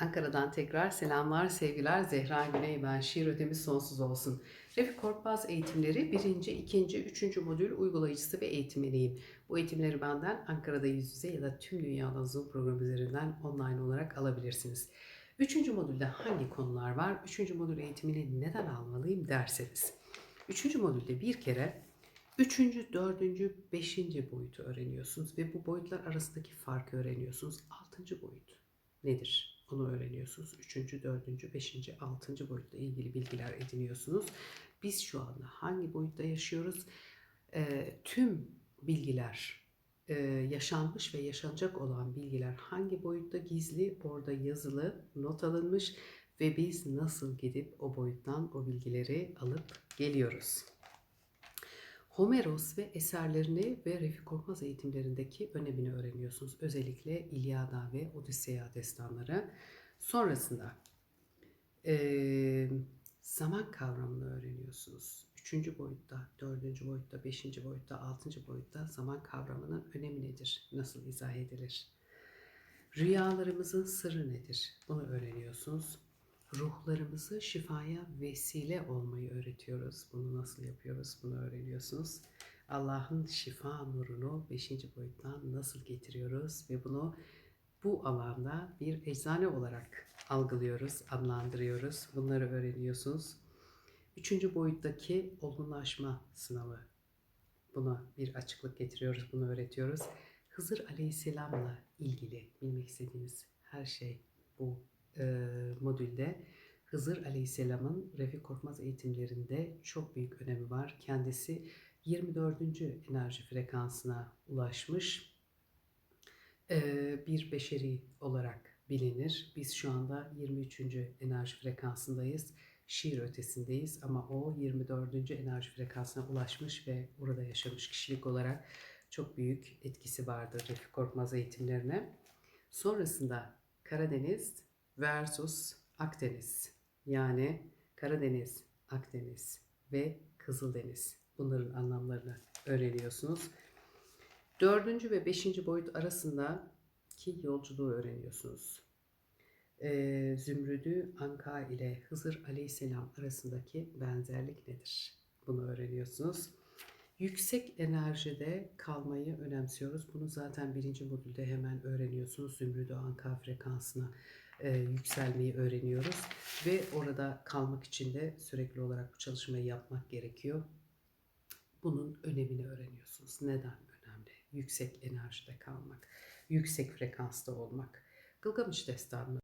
Ankara'dan tekrar selamlar, sevgiler. Zehra Güney ben. Şiir ötemiz sonsuz olsun. Refik Korkmaz eğitimleri 1. 2. 3. modül uygulayıcısı ve eğitmeniyim. Bu eğitimleri benden Ankara'da yüz yüze ya da tüm dünyada Zoom programı üzerinden online olarak alabilirsiniz. Üçüncü modülde hangi konular var? Üçüncü modül eğitimini neden almalıyım derseniz. Üçüncü modülde bir kere üçüncü, dördüncü, beşinci boyutu öğreniyorsunuz ve bu boyutlar arasındaki farkı öğreniyorsunuz. Altıncı boyut nedir? Onu öğreniyorsunuz. Üçüncü, dördüncü, beşinci, altıncı boyutla ilgili bilgiler ediniyorsunuz. Biz şu anda hangi boyutta yaşıyoruz? Ee, tüm bilgiler, e, yaşanmış ve yaşanacak olan bilgiler hangi boyutta gizli, orada yazılı, not alınmış ve biz nasıl gidip o boyuttan o bilgileri alıp geliyoruz. Homeros ve eserlerini ve Refik Korkmaz eğitimlerindeki önemini öğreniyorsunuz. Özellikle İlyada ve Odisseya destanları. Sonrasında eee, zaman kavramını öğreniyorsunuz. Üçüncü boyutta, dördüncü boyutta, beşinci boyutta, altıncı boyutta zaman kavramının önemi nedir? Nasıl izah edilir? Rüyalarımızın sırrı nedir? Bunu öğreniyorsunuz. Ruhlarımızı şifaya vesile olmayı öğretiyoruz. Bunu nasıl yapıyoruz? Bunu öğreniyorsunuz. Allah'ın şifa nurunu 5. boyuttan nasıl getiriyoruz ve bunu bu alanda bir eczane olarak algılıyoruz, adlandırıyoruz. Bunları öğreniyorsunuz. Üçüncü boyuttaki olgunlaşma sınavı. Buna bir açıklık getiriyoruz, bunu öğretiyoruz. Hızır Aleyhisselam'la ilgili bilmek istediğiniz her şey bu e, modülde. Hızır Aleyhisselam'ın Refik Korkmaz eğitimlerinde çok büyük önemi var. Kendisi 24. enerji frekansına ulaşmış e, bir beşeri olarak bilinir. Biz şu anda 23. enerji frekansındayız. Şiir ötesindeyiz ama o 24. enerji frekansına ulaşmış ve orada yaşamış kişilik olarak çok büyük etkisi vardır Refik Korkmaz eğitimlerine. Sonrasında Karadeniz versus Akdeniz. Yani Karadeniz, Akdeniz ve Kızıldeniz. Bunların anlamlarını öğreniyorsunuz. Dördüncü ve beşinci boyut arasındaki yolculuğu öğreniyorsunuz. Ee, Zümrüdü Anka ile Hızır Aleyhisselam arasındaki benzerlik nedir? Bunu öğreniyorsunuz. Yüksek enerjide kalmayı önemsiyoruz. Bunu zaten birinci modülde hemen öğreniyorsunuz. Zümrüdü Anka frekansına e, yükselmeyi öğreniyoruz. Ve orada kalmak için de sürekli olarak bu çalışmayı yapmak gerekiyor. Bunun önemini öğreniyorsunuz. Neden önemli? Yüksek enerjide kalmak, yüksek frekansta olmak. Gılgamış Destanı'nı